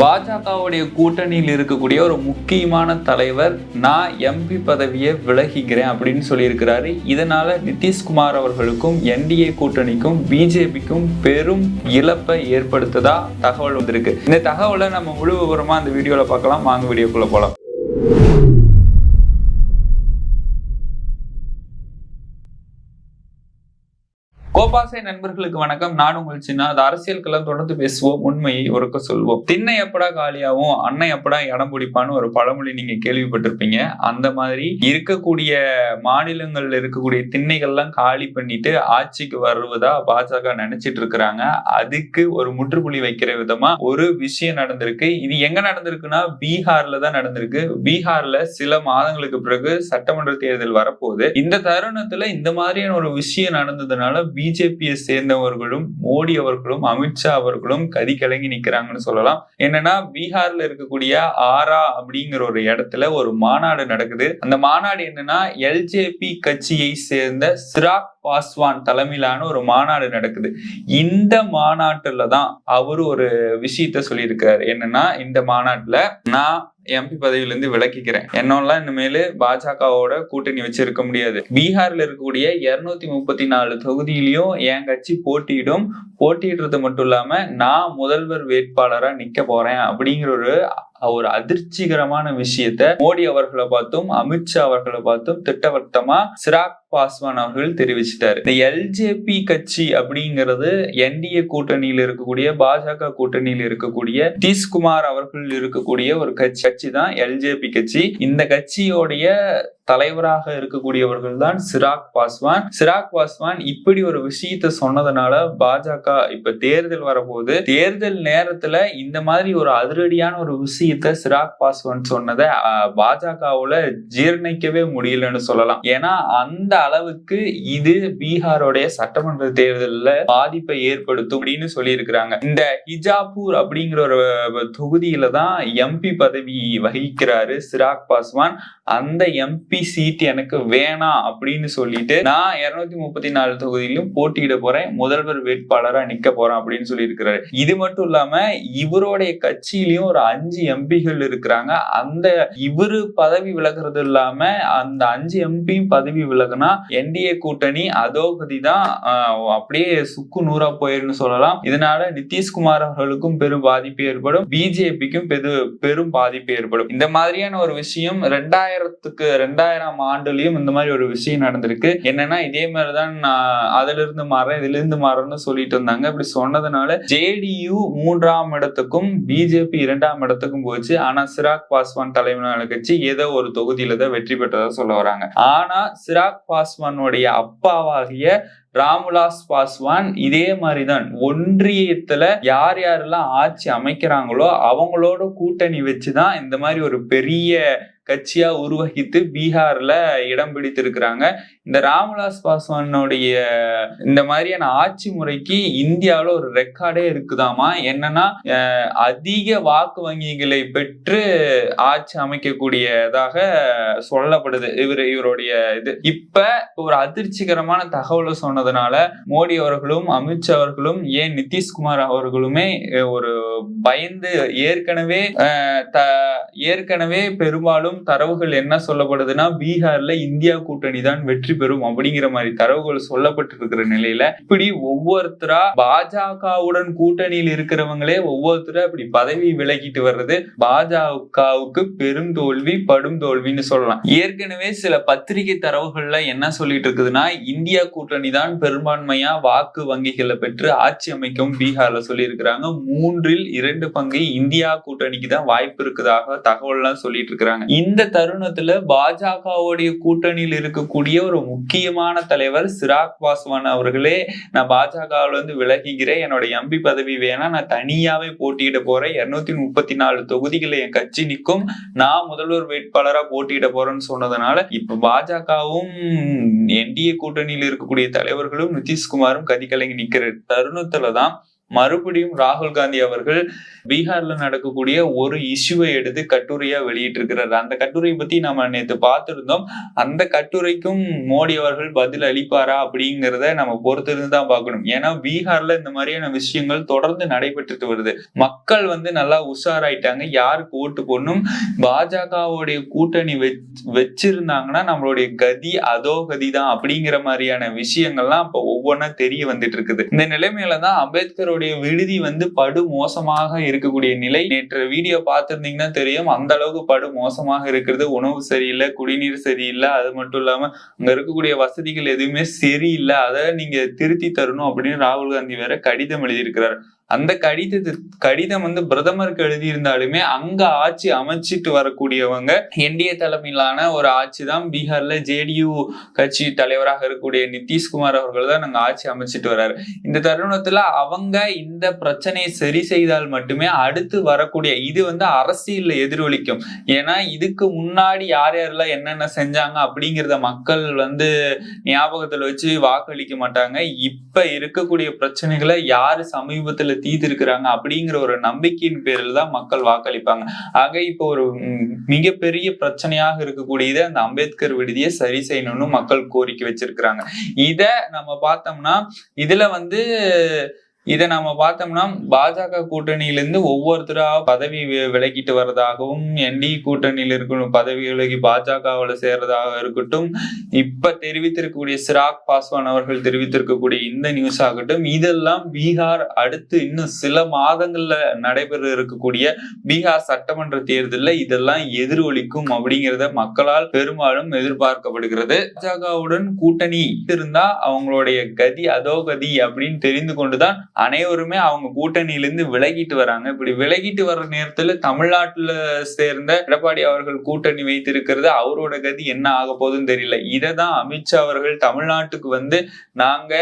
பாஜகவுடைய கூட்டணியில் இருக்கக்கூடிய ஒரு முக்கியமான தலைவர் நான் எம்பி பதவியை விலகிக்கிறேன் அப்படின்னு சொல்லியிருக்கிறாரு. இதனால நிதிஷ்குமார் அவர்களுக்கும் என்டிஏ கூட்டணிக்கும் பிஜேபிக்கும் பெரும் இழப்பை ஏற்படுத்ததா தகவல் வந்திருக்கு. இந்த தகவலை நம்ம முழு விவரமா அந்த வீடியோல பார்க்கலாம். வாங்க வீடியோக்குள்ள போகலாம் கோபாசை நண்பர்களுக்கு வணக்கம். நான் உங்கள் சின்ன அது அரசியல் தொடர்ந்து பேசுவோம். உண்மையை உறக்க சொல்வோம். திண்ணை எப்படா காலியாவும் அன்னை எப்படா இடம் பிடிப்பான்னு ஒரு பழமொழி நீங்க கேள்விப்பட்டிருப்பீங்க. அந்த மாதிரி இருக்கக்கூடிய மாநிலங்கள்ல இருக்கக்கூடிய திண்ணைகள்லாம் காலி பண்ணிட்டு ஆட்சிக்கு வருவதா பாஜக நினைச்சிட்டு இருக்கிறாங்க. அதுக்கு ஒரு முற்றுப்புள்ளி வைக்கிற விதமா ஒரு விஷயம் நடந்திருக்கு. இது எங்க நடந்திருக்குன்னா பீகார்ல தான் நடந்திருக்கு. பீகார்ல சில மாதங்களுக்கு பிறகு சட்டமன்ற தேர்தல் வரப்போகுது. இந்த தருணத்துல இந்த மாதிரியான ஒரு விஷயம் நடந்ததுனால பிஜேபியை சேர்ந்தவர்களும் மோடி அவர்களும் அமித்ஷா அவர்களும் கதி கலங்கி நிக்கிறாங்கன்னு சொல்லலாம். என்னன்னா பீகார்ல இருக்கக்கூடிய ஆரா அப்படிங்கிற ஒரு இடத்துல ஒரு மாநாடு நடக்குது. அந்த மாநாடு என்னன்னா எல்ஜேபி கட்சியை சேர்ந்த சிராக் பாஸ்வான் தலைமையிலான ஒரு மாநாடு நடக்குது. இந்த மாநாட்டுல தான் அவரு ஒரு விஷயத்த சொல்லியிருக்காரு. என்னன்னா இந்த மாநாட்டுல நான் எம்பி பதவியில இருந்து விலக்கிக்கிறேன் என்னெல்லாம் இனிமேல் பாஜகவோட கூட்டணி வச்சிருக்க முடியாது. பீகார்ல இருக்கக்கூடிய இருநூத்தி முப்பத்தி நாலு தொகுதியிலையும் என் கட்சி போட்டியிடும். போட்டியிடுறது மட்டும் இல்லாம நான் முதல்வர் வேட்பாளரா நிக்க போறேன் அப்படிங்கிற ஒரு ஒரு அதிர்ச்சிகரமான விஷயத்த மோடி அவர்களை பார்த்தும் அமித்ஷா அவர்களை பார்த்தும் திட்டவட்டமா சிராக் பாஸ்வான் அவர்கள் தெரிவிச்சிட்டாரு. இந்த எல்ஜேபி கட்சி அப்படிங்கிறது என்டிஏ கூட்டணியில் இருக்கக்கூடிய பாஜக கூட்டணியில் இருக்கக்கூடிய தீஷ்குமார் அவர்கள் இருக்கக்கூடிய ஒரு கட்சி. கட்சி தான் எல்ஜேபி கட்சி. இந்த கட்சியோடைய தலைவராக இருக்கக்கூடியவர்கள் தான் சிராக் பாஸ்வான். சிராக் பாஸ்வான் இப்படி ஒரு விஷயத்த சொன்னதுனால பாஜக இப்ப தேர்தல் வரபோது தேர்தல் நேரத்துல இந்த மாதிரி ஒரு அதிரடியான ஒரு விஷயத்த சிராக் பாஸ்வான் சொன்னதை பாஜகவுல ஜீர்ணிக்கவே முடியலன்னு சொல்லலாம். ஏன்னா அந்த அளவுக்கு இது பீகாரோடைய சட்டமன்ற தேர்தலில் பாதிப்பை ஏற்படுத்தும் அப்படின்னு சொல்லியிருக்கிறாங்க. இந்த ஹிஜாப்பூர் அப்படிங்கிற ஒரு தொகுதியில தான் எம்பி பதவி வகிக்கிறாரு சிராக் பாஸ்வான். அந்த எம்பி சீட் எனக்கு வேணாம் அப்படின்னு சொல்லிட்டு நான் இருநூத்தி முப்பத்தி நாலு தொகுதியிலும் போட்டியிட போறேன். முதல்வர் வேட்பாளரா நிக்க போறேன் அப்படின்னு சொல்லியிருக்கிறாரு. இது மட்டும் இல்லாம இவருடைய கட்சியிலயும் ஒரு அஞ்சு எம்பிகள் இருக்கிறாங்க. அந்த இவரு பதவி விலகிறது இல்லாம அந்த அஞ்சு எம்பியும் பதவி விலகுனா என்டிஏ கூட்டணி அதோகதி தான் அப்படியே சுக்கு நூறா போயிருன்னு சொல்லலாம். இதனால நிதிஷ்குமார் அவர்களுக்கும் பெரும் பாதிப்பு ஏற்படும். பிஜேபிக்கும் பெரு பெரும் பாதிப்பு ஏற்படும். இந்த மாதிரியான ஒரு விஷயம் ரெண்டாயிரத்துக்கு ரெண்டாயிரம் ஆண்டுலயும் இந்த மாதிரி ஒரு விஷயம் நடந்திருக்கு. என்னன்னா இதே மாதிரிதான் நான் அதுல இருந்து மாறேன் இதுல இருந்து மாறேன்னு சொல்லிட்டு இருந்தாங்க. இப்படி சொன்னதுனால ஜேடியு மூன்றாம் இடத்துக்கும் பிஜேபி இரண்டாம் இடத்துக்கும் போச்சு. ஆனா சிராக் பாஸ்வான் தலைமையிலான கட்சி ஏதோ ஒரு தொகுதியில தான் வெற்றி பெற்றதா சொல்ல வராங்க. ஆனா சிராக் பாஸ்வானுடைய அப்பாவாகிய ராம்விலாஸ் பாஸ்வான் இதே மாதிரிதான் ஒன்றியத்துல யார் யாரெல்லாம் ஆட்சி அமைக்கிறாங்களோ அவங்களோட கூட்டணி வச்சுதான் இந்த மாதிரி ஒரு பெரிய கட்சியா உருவகித்து பீகார்ல இடம் பிடித்திருக்கிறாங்க. இந்த ராம்விலாஸ் பாஸ்வானுடைய இந்த மாதிரியான ஆட்சி முறைக்கு இந்தியாவில் ஒரு ரெக்கார்டே இருக்குதாமா? என்னன்னா அதிக வாக்கு வங்கிகளை பெற்று ஆட்சி அமைக்கக்கூடியதாக சொல்லப்படுது இவர் இவருடைய இது. இப்ப ஒரு அதிர்ச்சிகரமான தகவலை சொன்னதுனால மோடி அவர்களும் அமித்ஷா அவர்களும் ஏன் நிதிஷ்குமார் அவர்களுமே ஒரு பயந்து ஏற்கனவே ஏற்கனவே பெரும்பாலும் தரவுகள் என்ன சொல்லப்படுதுன்னா பீகார்ல இந்தியா கூட்டணி தான் வெற்றி பெறும் அப்படிங்கிற மாதிரி தரவுகள் சொல்லப்பட்டு இருக்கிற நிலையில இப்படி ஒவ்வொருத்தரா பாஜகவுடன் கூட்டணியில் இருக்கிறவங்களே ஒவ்வொருத்தரா இப்படி பதவி விலகிட்டு வர்றது பாஜகவுக்கு பெரும் தோல்வி படும் தோல்வின்னு சொல்லலாம். ஏற்கனவே சில பத்திரிகை தரவுகள்ல என்ன சொல்லிட்டு இருக்குதுன்னா இந்தியா கூட்டணி தான் பெரும்பான்மையா வாக்கு வங்கிகளை பெற்று ஆட்சி அமைக்கும் பீகார்ல சொல்லியிருக்கிறாங்க. மூன்றில் இரண்டு பங்கு இந்தியா கூட்டணிக்கு தான் வாய்ப்பு இருக்குதாக தகவல்லாம் சொல்லிட்டு இருக்கிறாங்க. இந்த தருணத்துல பாஜகவுடைய கூட்டணியில் இருக்கக்கூடிய ஒரு முக்கியமான தலைவர் சிராக் பாஸ்வான் அவர்களே நான் பாஜகவில் இருந்து விலகிக்கிறேன் என்னோட எம்பி பதவி வேணா நான் தனியாவே போட்டியிட போறேன். இருநூத்தி முப்பத்தி நாலு தொகுதிகளில் என் கட்சி நிற்கும். நான் முதல்வர் வேட்பாளரா போட்டியிட போறேன்னு சொன்னதுனால இப்ப பாஜகவும் என்டிஏ கூட்டணியில் இருக்கக்கூடிய தலைவர்களும் நிதிஷ்குமாரும் கதி கலங்கி நிக்கிற தருணத்துலதான் மறுபடியும் ராகுல் காந்தி அவர்கள் பீகார்ல நடக்கக்கூடிய ஒரு இஷ்யூவை எடுத்து கட்டுரையா வெளியிட்டு இருக்கிறார் அந்த கட்டுரையை பத்தி நம்ம நேற்று பார்த்திருந்தோம். அந்த கட்டுரைக்கும் மோடி அவர்கள் பதில் அளிப்பாரா அப்படிங்கிறத நம்ம பொறுத்திருந்து தான் பார்க்கணும். ஏன்னா பீகார்ல இந்த மாதிரியான விஷயங்கள் தொடர்ந்து நடைபெற்றுட்டு வருது. மக்கள் வந்து நல்லா உஷாராயிட்டாங்க. யாருக்கு ஓட்டு போடணும்? பாஜகவுடைய கூட்டணி வச்சிருந்தாங்கன்னா நம்மளுடைய கதி அதோ கதி தான் அப்படிங்கிற மாதிரியான விஷயங்கள்லாம் இப்ப ஒவ்வொன்னா தெரிய வந்துட்டு இருக்குது. இந்த நிலைமையில தான் அம்பேத்கர் அம்பேத்கருடைய விடுதி வந்து படு மோசமாக இருக்கக்கூடிய நிலை. நேற்று வீடியோ பார்த்துருந்தீங்கன்னா தெரியும். அந்த அளவுக்கு படு மோசமாக இருக்கிறது. உணவு சரியில்லை குடிநீர் சரியில்லை. அது மட்டும் இல்லாம அங்க இருக்கக்கூடிய வசதிகள் எதுவுமே சரியில்லை. அதை நீங்க திருத்தி தரணும் அப்படின்னு ராகுல் காந்தி வேற கடிதம் எழுதியிருக்கிறார். அந்த கடிதத்து கடிதம் வந்து பிரதமருக்கு எழுதியிருந்தாலுமே அங்க ஆட்சி அமைச்சிட்டு வரக்கூடியவங்க என்டிஏ தலைமையிலான ஒரு ஆட்சி தான் பீகார்ல ஜேடியு கட்சி தலைவராக இருக்கக்கூடிய நிதிஷ்குமார் அவர்கள் தான் நாங்க ஆட்சி அமைச்சிட்டு வர்றாரு இந்த தருணத்துல அவங்க இந்த பிரச்சனையை சரி செய்தால் மட்டுமே அடுத்து வரக்கூடிய இது வந்து அரசியல்ல எதிரொலிக்கும். ஏன்னா இதுக்கு முன்னாடி யார் யாரெல்லாம் என்னென்ன செஞ்சாங்க அப்படிங்கிறத மக்கள் வந்து ஞாபகத்துல வச்சு வாக்களிக்க மாட்டாங்க. இப்ப இருக்கக்கூடிய பிரச்சனைகளை யாரு சமீபத்துல தீர்த்திருக்கிறாங்க அப்படிங்கிற ஒரு நம்பிக்கையின் பேரில் தான் மக்கள் வாக்களிப்பாங்க. ஆக இப்போ ஒரு மிகப்பெரிய பிரச்சனையாக இருக்கக்கூடியது அந்த அம்பேத்கர் விடுதியை சரி செய்யணும்னு மக்கள் கோரிக்கை வச்சிருக்கிறாங்க. இத நம்ம பார்த்தோம்னா இதுல வந்து இதை நம்ம பார்த்தோம்னா பாஜக கூட்டணியிலிருந்து ஒவ்வொருத்தரா பதவி விலகிட்டு வர்றதாகவும் என்டி கூட்டணியில் இருக்கணும் பதவி விலகி பாஜகவில் சேர்றதாக இருக்கட்டும் இப்ப தெரிவித்திருக்கக்கூடிய சிராக் பாஸ்வான் அவர்கள் தெரிவித்திருக்கக்கூடிய இந்த நியூஸ் ஆகட்டும் இதெல்லாம் பீகார் அடுத்து இன்னும் சில மாதங்கள்ல நடைபெற இருக்கக்கூடிய பீகார் சட்டமன்ற தேர்தலில் இதெல்லாம் எதிரொலிக்கும் அப்படிங்கிறத மக்களால் பெரும்பாலும் எதிர்பார்க்கப்படுகிறது. பாஜகவுடன் கூட்டணி இருந்தா அவங்களுடைய கதி அதோ கதி அப்படின்னு தெரிந்து கொண்டுதான் அனைவருமே அவங்க கூட்டணியிலிருந்து விலகிட்டு வராங்க. இப்படி விலகிட்டு வர்ற நேரத்துல தமிழ்நாட்டுல சேர்ந்த எடப்பாடி அவர்கள் கூட்டணி வைத்திருக்கிறது அவரோட கதி என்ன ஆக போகுதுன்னு தெரியல. இதை தான் அமித்ஷா அவர்கள் தமிழ்நாட்டுக்கு வந்து நாங்க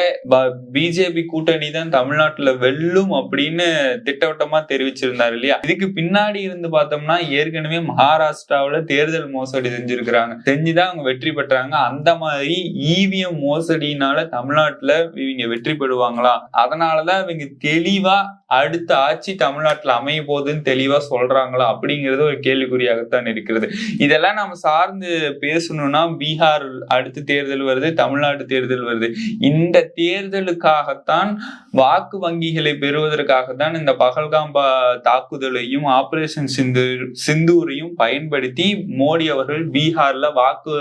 பிஜேபி கூட்டணி தான் தமிழ்நாட்டுல வெல்லும் அப்படின்னு திட்டவட்டமா தெரிவிச்சிருந்தாரு இல்லையா? இதுக்கு பின்னாடி இருந்து பார்த்தோம்னா ஏற்கனவே மகாராஷ்டிராவில தேர்தல் மோசடி செஞ்சிருக்கிறாங்க. செஞ்சுதான் அவங்க வெற்றி பெற்றாங்க. அந்த மாதிரி இவிஎம் மோசடினால தமிழ்நாட்டுல இவங்க வெற்றி பெறுவாங்களா? அதனாலதான் இவங்க தெளிவா அடுத்த ஆட்சி தமிழ்நாட்டுல அமைய போகுதுன்னு தெளிவா சொல்றாங்களா அப்படிங்கிறது ஒரு கேள்விக்குறியாகத்தான் இருக்கிறது. இதெல்லாம் நம்ம சார்ந்து பேசணும்னா பீகார் அடுத்து தேர்தல் வருது தமிழ்நாடு தேர்தல் வருது. இந்த தேர்தலுக்காகத்தான் வாக்கு வங்கிகளை பெறுவதற்காகத்தான் இந்த பகல்காம்பா தாக்குதலையும் ஆபரேஷன் சிந்து சிந்தூரையும் பயன்படுத்தி மோடி அவர்கள் பீகார்ல வாக்கு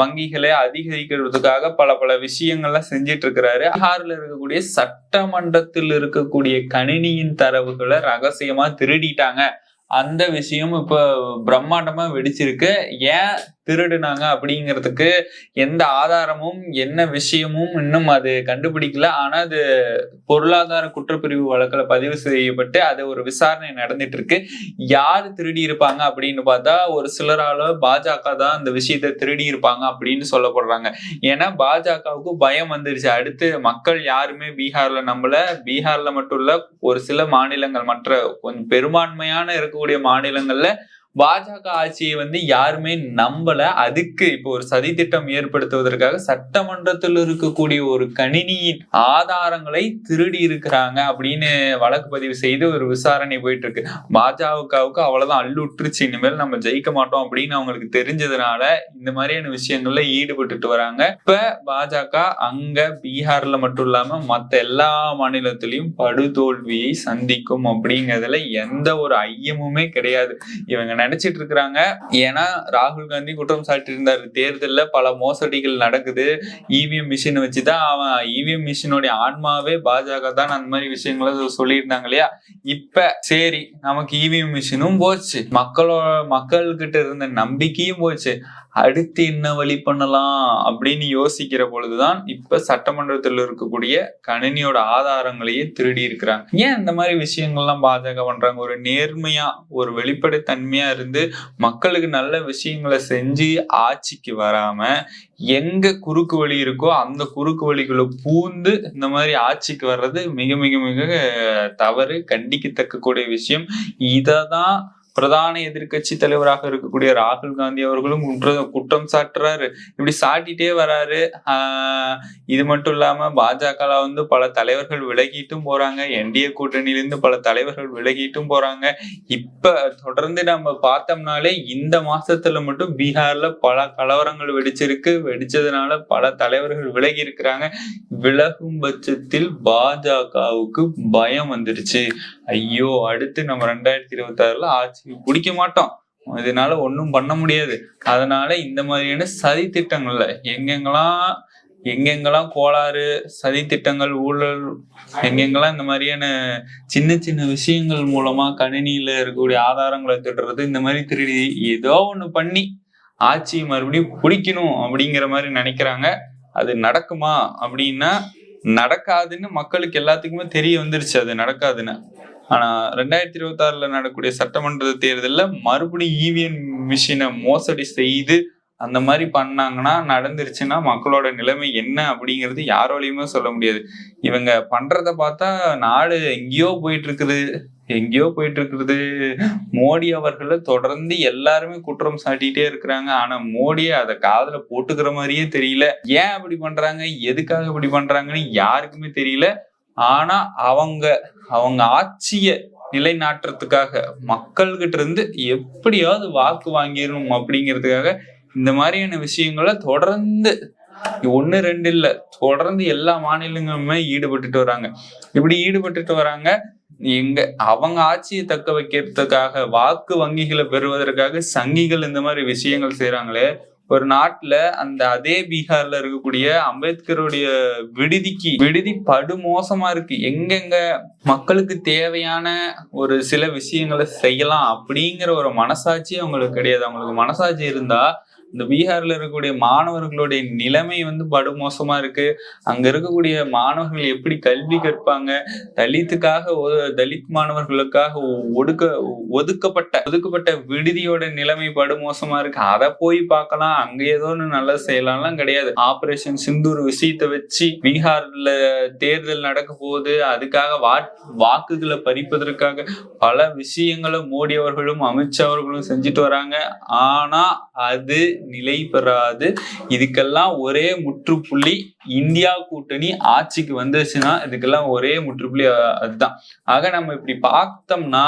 வங்கிகளை அதிகரிக்கிறதுக்காக பல பல விஷயங்கள்லாம் செஞ்சிட்டு இருக்கிறாரு. பீகார்ல இருக்கக்கூடிய சட்டமன்றத்தில் இருக்கக்கூடிய கணினியின் தரவுகளை ரகசியமா திருடிட்டாங்க. அந்த விஷயம் இப்ப பிரம்மாண்டமா வெடிச்சிருக்கு. ஏன் திருடுனாங்க அப்படிங்கிறதுக்கு எந்த ஆதாரமும் என்ன விஷயமும் இன்னும் அது கண்டுபிடிக்கல. ஆனா அது பொருளாதார குற்றப்பிரிவு வழக்கில் பதிவு செய்யப்பட்டு அது ஒரு விசாரணை நடந்துட்டு இருக்கு யார் திருடி இருப்பாங்க அப்படின்னு பார்த்தா ஒரு சிலரால பாஜக தான் அந்த விஷயத்த திருடி இருப்பாங்க அப்படின்னு சொல்லப்படுறாங்க. ஏன்னா பாஜகவுக்கு பயம் வந்துருச்சு. அடுத்து மக்கள் யாருமே பீகார்ல நம்மள பீகார்ல மட்டும் இல்ல ஒரு சில மாநிலங்கள் மற்ற கொஞ்சம் பெரும்பான்மையான இருக்கக்கூடிய மாநிலங்கள்ல பாஜக ஆட்சியை வந்து யாருமே நம்பல. அதுக்கு இப்போ ஒரு சதி திட்டம் ஏற்படுத்துவதற்காக சட்டமன்றத்தில் இருக்கக்கூடிய ஒரு கணினியின் ஆதாரங்களை திருடி இருக்கிறாங்க அப்படின்னு வழக்கு பதிவு செய்து ஒரு விசாரணை போயிட்டு இருக்கு பாஜகவுக்கு அவ்வளவுதான் அள்ளுற்றுச்சு இனிமேல் நம்ம ஜெயிக்க மாட்டோம் அப்படின்னு அவங்களுக்கு தெரிஞ்சதுனால இந்த மாதிரியான விஷயங்கள்ல ஈடுபட்டுட்டு வராங்க. இப்ப பாஜக அங்க பீகார்ல மட்டும் இல்லாம மத்த எல்லா மாநிலத்திலையும் படுதோல்வியை சந்திக்கும் அப்படிங்கிறதுல எந்த ஒரு ஐயமுமே கிடையாது. இவங்க நினைச்சிட்டு இருக்கிறாங்க ஏன்னா ராகுல் காந்தி குற்றம் சாட்டி இருந்தார் தேர்தலில் பல மோசடிகள் நடக்குது. இவிஎம் மிஷின் வச்சுதான் அவன் இவிஎம் மிஷினுடைய ஆன்மாவே பாஜக தான் அந்த மாதிரி விஷயங்களை சொல்லியிருந்தாங்க இல்லையா? இப்ப சரி நமக்கு இவிஎம் மிஷினும் போச்சு. மக்களோட மக்கள்கிட்ட இருந்த நம்பிக்கையும் போச்சு. அடுத்து என்ன வழி பண்ணலாம் அப்படின்னு யோசிக்கிற பொழுதுதான் இப்ப சட்டமன்றத்தில் இருக்கக்கூடிய கணினியோட ஆதாரங்களையே திருடி இருக்கிறாங்க. ஏன் இந்த மாதிரி விஷயங்கள்லாம் பாஜக பண்றாங்க? ஒரு நேர்மையா ஒரு வெளிப்படைத்தன்மையா இருந்து மக்களுக்கு நல்ல விஷயங்களை செஞ்சு ஆட்சிக்கு வராம எங்க குறுக்கு வழி இருக்கோ அந்த குறுக்கு வழிக்குள்ள பூந்து இந்த மாதிரி ஆட்சிக்கு வர்றது மிக மிக மிக தவறு கண்டிக்கத்தக்க கூடிய விஷயம். இதை தான் பிரதான எதிர்க்கட்சி தலைவராக இருக்கக்கூடிய ராகுல் காந்தி அவர்களும் குற்றம் சாட்டுறாரு. இப்படி சாட்டிட்டே வராரு. ஆஹ் இது மட்டும் இல்லாம பாஜக வந்து பல தலைவர்கள் விலகிட்டும் போறாங்க. என்டிஏ கூட்டணியிலிருந்து பல தலைவர்கள் விலகிட்டும் போறாங்க. இப்ப தொடர்ந்து நம்ம பார்த்தோம்னாலே இந்த மாசத்துல மட்டும் பீகார்ல பல கலவரங்கள் வெடிச்சிருக்கு. வெடிச்சதுனால பல தலைவர்கள் விலகி இருக்கிறாங்க விலகும் பட்சத்தில் பாஜகவுக்கு பயம் வந்துருச்சு. ஐயோ அடுத்து நம்ம ரெண்டாயிரத்தி இருபத்தி ஆறுல ஆட்சி பிடிக்க மாட்டோம். இதனால ஒன்றும் பண்ண முடியாது. அதனால இந்த மாதிரியான சதி திட்டங்கள்ல எங்கெங்கெல்லாம் எங்கெங்கெல்லாம் கோளாறு சதி திட்டங்கள் ஊழல் எங்கெங்கெல்லாம் இந்த மாதிரியான சின்ன சின்ன விஷயங்கள் மூலமா கணினியில இருக்கக்கூடிய ஆதாரங்களை திட்டுறது இந்த மாதிரி திருடி ஏதோ ஒண்ணு பண்ணி ஆட்சி மறுபடியும் பிடிக்கணும் அப்படிங்கிற மாதிரி நினைக்கிறாங்க. அது நடக்குமா அப்படின்னா நடக்காதுன்னு மக்களுக்கு எல்லாத்துக்குமே தெரிய வந்துருச்சு. அது நடக்காதுன்னு. ஆனா ரெண்டாயிரத்தி இருபத்தி ஆறுல நடக்கக்கூடிய சட்டமன்ற தேர்தலில் மறுபடியும் இவிஎம் மிஷினை மோசடி செய்து அந்த மாதிரி பண்ணாங்கன்னா நடந்துருச்சுன்னா மக்களோட நிலைமை என்ன அப்படிங்கிறது யாரோலையுமே சொல்ல முடியாது. இவங்க பண்றத பார்த்தா நாடு எங்கேயோ போயிட்டு இருக்குது எங்கேயோ போயிட்டு இருக்குது மோடி அவர்களை தொடர்ந்து எல்லாருமே குற்றம் சாட்டிட்டே இருக்கிறாங்க. ஆனா மோடியை அதை காதல போட்டுக்கிற மாதிரியே தெரியல. ஏன் அப்படி பண்றாங்க? எதுக்காக இப்படி பண்றாங்கன்னு யாருக்குமே தெரியல. ஆனா அவங்க அவங்க ஆட்சிய நிலைநாட்டுறதுக்காக மக்கள்கிட்ட இருந்து எப்படியாவது வாக்கு வாங்கிடணும் அப்படிங்கிறதுக்காக இந்த மாதிரியான விஷயங்களை தொடர்ந்து ஒண்ணு ரெண்டு இல்ல தொடர்ந்து எல்லா மாநிலங்களுமே ஈடுபட்டுட்டு வராங்க. இப்படி ஈடுபட்டுட்டு வராங்க எங்க அவங்க ஆட்சியை தக்க வைக்கிறதுக்காக வாக்கு வங்கிகளை பெறுவதற்காக சங்கிகள் இந்த மாதிரி விஷயங்கள் செய்யறாங்களே ஒரு நாட்டுல அந்த அதே பீகார்ல இருக்கக்கூடிய அம்பேத்கருடைய விடுதிக்கு விடுதி படு மோசமா இருக்கு. எங்கெங்க மக்களுக்கு தேவையான ஒரு சில விஷயங்களை செய்யலாம் அப்படிங்கிற ஒரு மனசாட்சி அவங்களுக்கு கிடையாது. அவங்களுக்கு மனசாட்சி இருந்தா இந்த பீகார்ல இருக்கக்கூடிய மாணவர்களுடைய நிலைமை வந்து படுமோசமா இருக்கு. அங்க இருக்கக்கூடிய மாணவர்கள் எப்படி கல்வி கற்பாங்க? தலித்துக்காக ஒ- தலித் மாணவர்களுக்காக ஒ- ஒடுக்க ஒதுக்கப்பட்ட ஒதுக்கப்பட்ட விடுதியோட நிலைமை படுமோசமா இருக்கு. அதை போய் பார்க்கலாம். அங்க ஏதோ ஒன்று நல்லா செய்யலாம்லாம் கிடையாது. ஆபரேஷன் சிந்தூர் விஷயத்தை வச்சு பீகார்ல தேர்தல் நடக்க போகுது. அதுக்காக வா- வாக்குகளை பறிப்பதற்காக பல விஷயங்களை மோடி அவர்களும் அமித்ஷா அவர்களும் செஞ்சுட்டு வராங்க. ஆனா அது நிலை பெறாது. இதுக்கெல்லாம் ஒரே முற்றுப்புள்ளி இந்தியா கூட்டணி ஆட்சிக்கு வந்துச்சுன்னா இதுக்கெல்லாம் ஒரே முற்றுப்புள்ளி அதுதான். ஆக நம்ம இப்படி பார்த்தோம்னா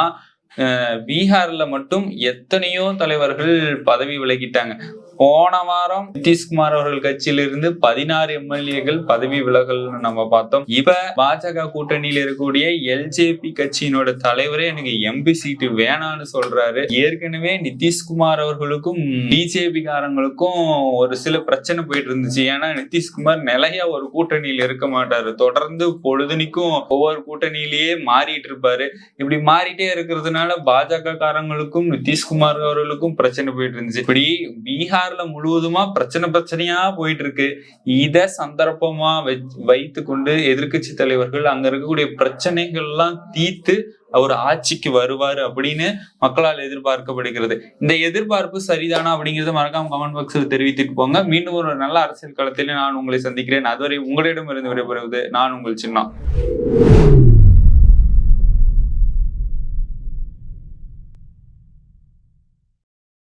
அஹ், பீகார்ல மட்டும் எத்தனையோ தலைவர்கள் பதவி விலகிட்டாங்க. போன வாரம் நிதிஷ்குமார் அவர்கள் கட்சியிலிருந்து பதினாறு எம்எல்ஏக்கள் பதவி விலகல்னு நம்ம பார்த்தோம். இப்ப பாஜக கூட்டணியில் இருக்கக்கூடிய எல்ஜேபி கட்சியினோட தலைவரே எனக்கு எம்பி சீட்டு வேணான்னு சொல்றாரு. ஏற்கனவே நிதிஷ்குமார் அவர்களுக்கும் பிஜேபி காரங்களுக்கும் ஒரு சில பிரச்சனை போயிட்டு இருந்துச்சு. ஏன்னா நிதிஷ்குமார் நிலையா ஒரு கூட்டணியில் இருக்க மாட்டாரு. தொடர்ந்து பொழுதுனிக்கும் ஒவ்வொரு கூட்டணியிலேயே மாறிட்டு இருப்பாரு. இப்படி மாறிட்டே இருக்கிறதுனால பாஜக காரங்களுக்கும் நிதிஷ்குமார் அவர்களுக்கும் பிரச்சனை போயிட்டு இருந்துச்சு. இப்படி பீகார்ல முழுவதுமா பிரச்சனை பிரச்சனையா போயிட்டு இருக்கு இத சந்தர்ப்பமா வைத்து கொண்டு எதிர்க்கட்சி தலைவர்கள் அங்க இருக்கக்கூடிய பிரச்சனைகள் எல்லாம் தீர்த்து அவர் ஆட்சிக்கு வருவார் அப்படின்னு மக்களால் எதிர்பார்க்கப்படுகிறது. இந்த எதிர்பார்ப்பு சரிதானா அப்படிங்கிறத மறக்காம கமெண்ட் பாக்ஸில் தெரிவித்துட்டு போங்க. மீண்டும் ஒரு நல்ல அரசியல் களத்தில் நான் உங்களை சந்திக்கிறேன். அதுவரை உங்களிடமிருந்து விடைபெறுவது நான் உங்கள் சின்னம்.